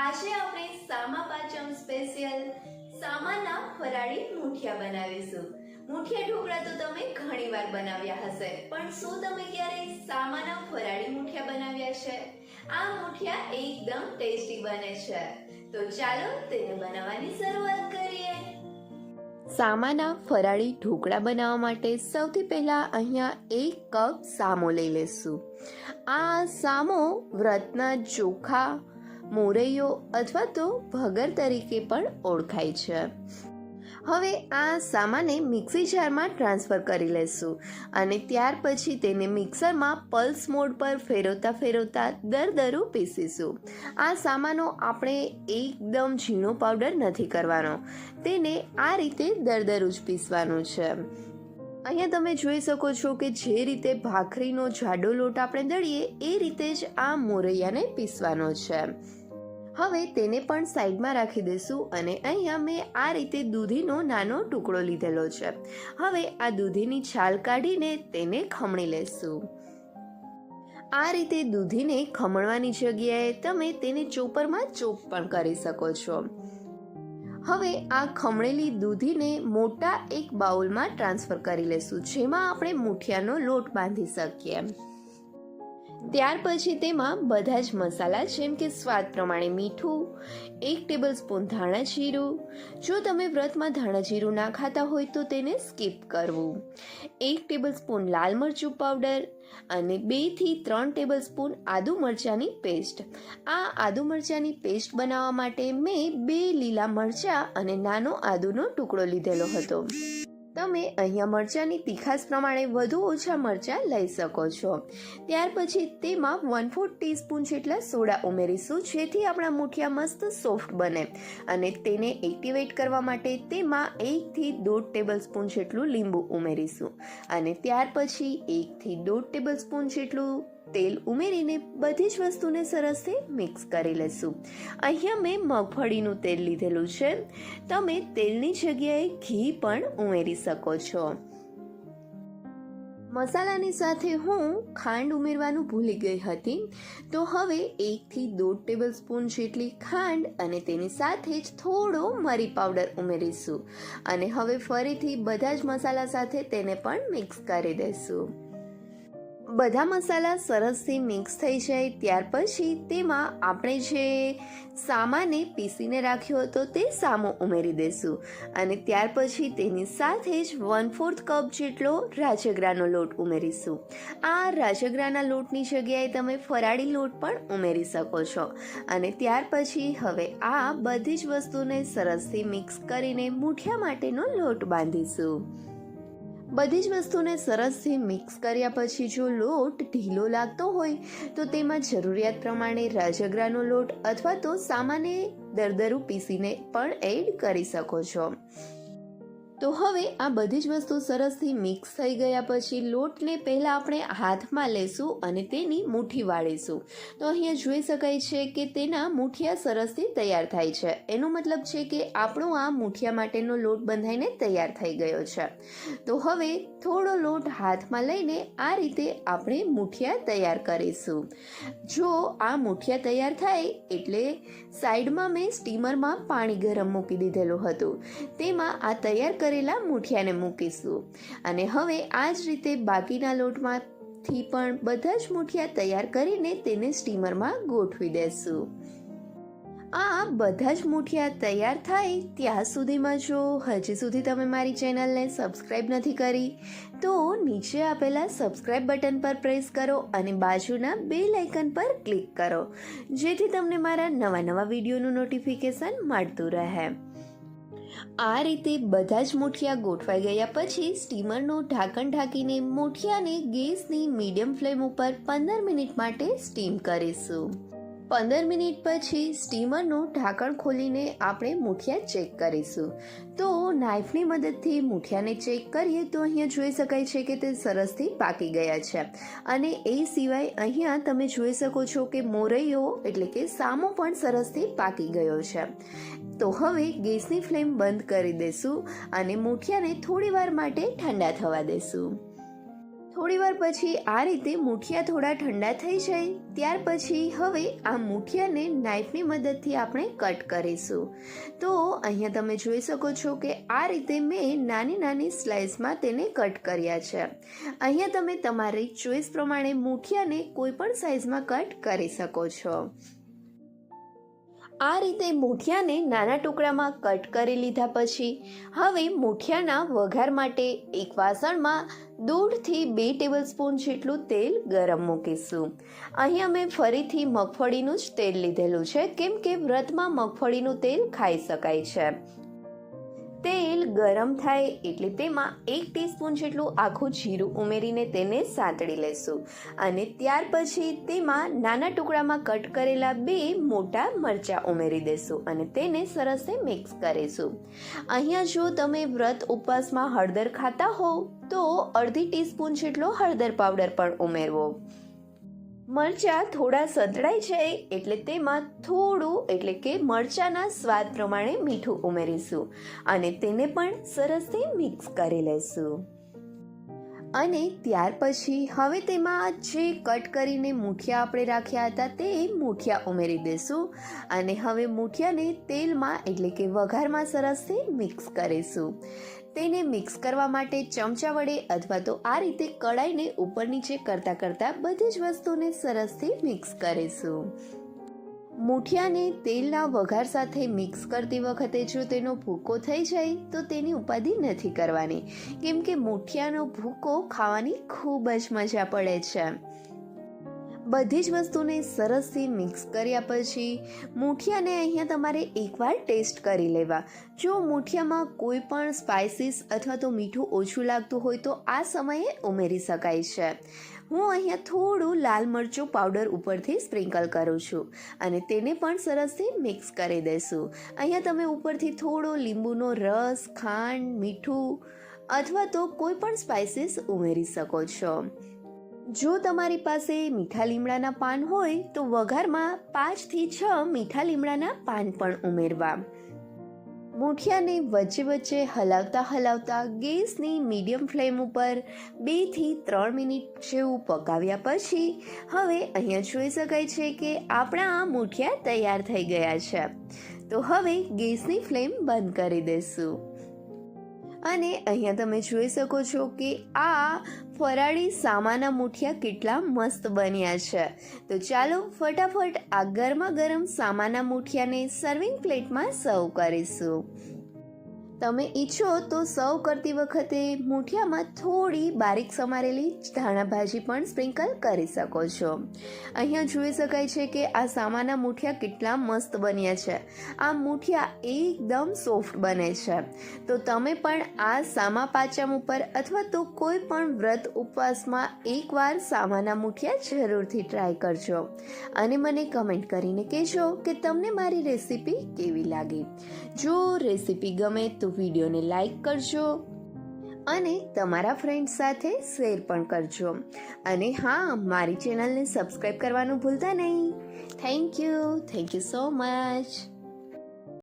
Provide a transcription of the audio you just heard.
આજે આપણે સામા પાચમ સ્પેશિયલ સામાના ફરાળી મુઠિયા બનાવીશું. મુઠિયા ઢોકળા તો તમે ઘણીવાર બનાવ્યા હશે, પણ શું તમે ક્યારેય સામાના ફરાળી મુઠિયા બનાવ્યા છે? આ મુઠિયા એકદમ ટેસ્ટી બને છે. તો ચાલો તેને બનાવવાની શરૂઆત કરીએ. સામાના ફરાળી ઢોકળા બનાવવા માટે સૌથી પહેલાં અહીંયા એક કપ સામો લઈ લેશું. આ સામો વ્રતના ચોખા મોરૈયો અથવા તો ભગર તરીકે પણ ઓળખાય છે. હવે આ સામાને મિક્સી જારમાં ટ્રાન્સફર કરી લેશું અને ત્યાર પછી તેને મિક્સરમાં પલ્સ મોડ પર ફેરવતા ફેરવતા દરદરું પીસીશું. આ સામાનો આપણે એકદમ ઝીણો પાવડર નથી કરવાનો. તેને આ રીતે દરદરું જ પીસવાનું છે. અહીંયા તમે જોઈ શકો છો કે જે રીતે ભાખરીનો જાડો લોટ આપણે દળીએ, એ રીતે જ આ મોરૈયાને પીસવાનો છે. હવે તેને પણ સાઈડમાં રાખી દઈશું અને અહીંયા મેં આ રીતે દૂધીનો નાનો ટુકડો લીધેલો છે. હવે આ દૂધીની છાલ કાઢીને તેને ખમણી લેશું આ રીતે દૂધીને ખમણવાની જગ્યાએ તમે તેને ચોપરમાં ચોપ પણ કરી શકો છો. હવે આ ખમણેલી દૂધીને મોટા એક બાઉલમાં ટ્રાન્સફર કરી લેશું, જેમાં આપણે મૂઠિયાનો લોટ બાંધી શકીએ. ત્યાર પછી તેમાં બધા જ મસાલા જેમ કે સ્વાદ પ્રમાણે મીઠું, એક ટેબલ સ્પૂન ધાણા જીરું. જો તમે વ્રતમાં ધાણા જીરું ના ખાતા હોય તો તેને સ્કીપ કરવું. એક ટેબલ સ્પૂન લાલ મરચું પાવડર અને બેથી ત્રણ ટેબલ સ્પૂન આદુ મરચાંની પેસ્ટ. આ આદુ મરચાંની પેસ્ટ બનાવવા માટે મેં બે લીલા મરચાં અને નાનો આદુનો ટુકડો લીધેલો હતો. તમે અહીંયા મરચાંની તીખાસ પ્રમાણે વધુ ઓછા મરચાં લઈ શકો છો. ત્યાર પછી તેમાં વન ફોર્થ ટીસ્પૂન જેટલા સોડા ઉમેરીશું, જેથી આપણા મુઠિયા મસ્ત સોફ્ટ બને. અને તેને એક્ટિવેટ કરવા માટે તેમાં એકથી દોઢ ટેબલ સ્પૂન જેટલું લીંબુ ઉમેરીશું. અને ત્યાર પછી એકથી દોઢ ટેબલ સ્પૂન જેટલું તેલ ઉમેરીને બધી જ વસ્તુને સરસથી મિક્સ કરી લેશું. અહીંયા મેં મગફળીનું તેલ લીધેલું છે. તમે તેલની જગ્યાએ ઘી પણ ઉમેરી શકો છો. મસાલાની સાથે હું ખાંડ ઉમેરવાનું ભૂલી ગઈ હતી. તો હવે એકથી દોઢ ટેબલ સ્પૂન જેટલી ખાંડ અને તેની સાથે જ થોડો મરી પાવડર ઉમેરીશું. અને હવે ફરીથી બધા જ મસાલા સાથે તેને પણ મિક્સ કરી દઈશું બધા મસાલા સરસથી મિક્સ થઈ જાય ત્યાર પછી તેમાં આપણે જે સામાને પીસીને રાખ્યો હતો તે સામો ઉમેરી દઈશું અને ત્યાર પછી તેની સાથે જ વન ફોર્થ કપ જેટલો રાજગરાનો લોટ ઉમેરીશું. આ રાજગરાના લોટની જગ્યાએ તમે ફરાળી લોટ પણ ઉમેરી શકો છો. અને ત્યાર પછી હવે આ બધી જ વસ્તુને સરસથી મિક્સ કરીને મૂઠિયા માટેનો લોટ બાંધીશું. બધી જ વસ્તુને સરસથી મિક્સ કર્યા પછી જો લોટ ઢીલો લાગતો હોય, તો તેમાં જરૂરિયાત પ્રમાણે રાજગરાનો લોટ અથવા તો સામાન્ય દરદરું પીસીને પણ એડ કરી શકો છો. તો હવે આ બધી જ વસ્તુ સરસથી મિક્સ થઈ ગયા પછી લોટને પહેલાં આપણે હાથમાં લેશું અને તેની મુઠ્ઠી વાળીશું. તો અહીંયા જોઈ શકાય છે કે તેના મુઠિયા સરસથી તૈયાર થાય છે. એનો મતલબ છે કે આપણો આ મુઠિયા માટેનો લોટ બંધાઈને તૈયાર થઈ ગયો છે. તો હવે થોડો લોટ હાથમાં લઈને આ રીતે આપણે મુઠિયા તૈયાર કરીશું. જો આ મુઠિયા તૈયાર થાય એટલે સાઈડમાં મેં સ્ટીમરમાં પાણી ગરમ મૂકી દીધેલું હતું. તેમાં આ તૈયાર કરેલા મૂઠિયાને મૂકીશું. અને હવે આ જ રીતે બાકીના લોટમાંથી પણ બધા જ મૂઠિયા તૈયાર કરીને તેને સ્ટીમરમાં ગોઠવી દેશું. આ બધા જ મૂઠિયા તૈયાર થાય ત્યાં સુધીમાં જો હજી સુધી તમે મારી ચેનલને સબસ્ક્રાઈબ નથી કરી, તો નીચે આપેલા સબસ્ક્રાઈબ બટન પર પ્રેસ કરો અને બાજુના બે લાઇકન પર ક્લિક કરો, જેથી તમને મારા નવા નવા વિડીયોનું નોટિફિકેશન મળતું રહે. આ રીતે બધા જ મુઠિયા ગોઠવાઈ ગયા પછી સ્ટીમરનું ઢાંકણ ઢાંકીને મુઠિયાને ગેસની મીડિયમ ફ્લેમ ઉપર પંદર મિનિટ માટે સ્ટીમ કરીશું. પંદર મિનિટ પછી સ્ટીમરનું ઢાંકણ ખોલીને આપણે મુઠિયા ચેક કરીશું. તો નાઇફની મદદથી મુઠિયાને ચેક કરીએ તો અહીંયા જોઈ શકાય છે કે તે સરસથી પાકી ગયા છે. અને એ સિવાય અહીંયા તમે જોઈ શકો છો કે મોરૈયો એટલે કે સામો પણ સરસથી પાકી ગયો છે. તો હવે ગેસની ફ્લેમ બંધ કરી દઈશું અને મુઠિયાને થોડી વાર માટે ઠંડા થવા દઈશું થોડીવાર પછી આ રીતે મૂઠિયા થોડા ઠંડા થઈ જાય, ત્યાર પછી હવે આ મુઠિયાને નાઈફની મદદથી આપણે કટ કરીશું. તો અહીંયા તમે જોઈ શકો છો કે આ રીતે મેં નાની નાની સ્લાઇસમાં તેને કટ કર્યા છે. અહીંયા તમે તમારી ચોઈસ પ્રમાણે મૂઠિયાને કોઈ પણ સાઇઝમાં કટ કરી શકો છો. આ રીતે મૂઠિયાને નાના ટુકડામાં કટ કરી લીધા પછી, હવે મૂઠિયાના વઘાર માટે એક વાસણમાં દોઢથી બે ટેબલસ્પૂન જેટલું તેલ ગરમ મૂકીશું. અહીં અમે ફરીથી મગફળીનું જ તેલ લીધેલું છે, કેમ કે વ્રતમાં મગફળીનું તેલ ખાઈ શકાય છે. તેલ ગરમ થાય એટલે તેમાં એક ટીસ્પૂન જેટલું આખું જીરું ઉમેરીને તેને સાંતળી લેશું. અને ત્યાર પછી તેમાં નાના ટુકડામાં કટ કરેલા બે મોટા મરચાં ઉમેરી દેશું અને તેને સરસ મિક્સ કરીશું. અહીંયા જો તમે વ્રત ઉપવાસમાં હળદર ખાતા હોવ, તો અડધી ટીસ્પૂન જેટલો હળદર પાવડર પણ ઉમેરવો. મરચાં થોડા સંતળાઈ જાય એટલે તેમાં થોડું, એટલે કે મરચાંના સ્વાદ પ્રમાણે મીઠું ઉમેરીશું અને તેને પણ સરસથી મિક્સ કરી લેશું. અને ત્યાર પછી હવે તેમાં જે કટ કરીને મૂઠિયા આપણે રાખ્યા હતા તે મૂઠિયા ઉમેરી દેશું અને હવે મૂઠિયાને તેલમાં, એટલે કે વઘારમાં સરસથી મિક્સ કરીશું. તેને મિક્સ કરવા માટે ચમચા વડે અથવા તો આ રીતે કડાઈને ઉપર નીચે કરતાં કરતાં બધી જ વસ્તુને સરસથી મિક્સ કરીશું. મૂઠિયાને તેલના વઘાર સાથે મિક્સ કરતી વખતે જો તેનો ભૂકો થઈ જાય, તો તેની ઉપાધિ નથી કરવાની. કેમ કે મૂઠિયાનો ભૂકો ખાવાની ખૂબ જ મજા પડે છે. બધી જ વસ્તુને સરસથી મિક્સ કર્યા પછી મૂઠિયાને અહીંયા તમારે એકવાર ટેસ્ટ કરી લેવા. જો મૂઠિયામાં કોઈ પણ સ્પાઇસીસ અથવા તો મીઠું ઓછું લાગતું હોય તો આ સમયે ઉમેરી શકાય છે. હું અહીંયા થોડું લાલ મરચું પાવડર ઉપરથી સ્પ્રિંકલ કરું છું અને તેને પણ સરસથી મિક્સ કરી દઈશું. અહીંયા તમે ઉપરથી થોડો લીંબુનો રસ, ખાંડ, મીઠું અથવા તો કોઈ પણ સ્પાઇસીસ ઉમેરી શકો છો. જો તમારી પાસે મીઠા લીમડાના પાન હોય, તો વઘારમાં પાંચથી છ મીઠા લીમડાના પાન પણ ઉમેરવા. મૂઠિયાને વચ્ચે વચ્ચે હલાવતા હલાવતા ગેસની મીડિયમ ફ્લેમ ઉપર બેથી ત્રણ મિનિટ જેવું પકાવ્યા પછી, હવે અહીંયા જોઈ શકાય છે કે આપણા આ મૂઠિયા તૈયાર થઈ ગયા છે. તો હવે ગેસની ફ્લેમ બંધ કરી દઈશું. અને અહીંયા તમે જોઈ શકો છો કે આ ફરાળી સામાના મૂઠિયા કેટલા મસ્ત બન્યા છે. તો ચાલો ફટાફટ આ ગરમા ગરમ સામાના મૂઠિયાને સર્વિંગ પ્લેટમાં સર્વ કરીશું. તમે ઈચ્છો તો સર્વ કરતી વખતે મૂઠિયામાં થોડી બારીક સમારેલી ધાણા ભાજી પણ સ્પ્રિંકલ કરી શકો છો. અહીંયા જોઈ શકાય છે કે આ સામાના મૂઠિયા કેટલા મસ્ત બન્યા છે. આ મૂઠિયા એકદમ સોફ્ટ બને છે. તો તમે પણ આ સામા પાચમ ઉપર અથવા તો કોઈ પણ વ્રત ઉપવાસમાં એકવાર સામાના મૂઠિયા જરૂરથી ટ્રાય કરજો. અને મને કમેન્ટ કરીને કહેજો કે તમને મારી રેસીપી કેવી લાગી? જો રેસીપી ગમે તો વિડીયોને લાઈક કરજો અને તમારા ફ્રેન્ડ્સ સાથે શેર પણ કરજો. અને હા, મારી ચેનલને સબસ્ક્રાઈબ કરવાનું ભૂલતા નહીં. Thank you thank you so much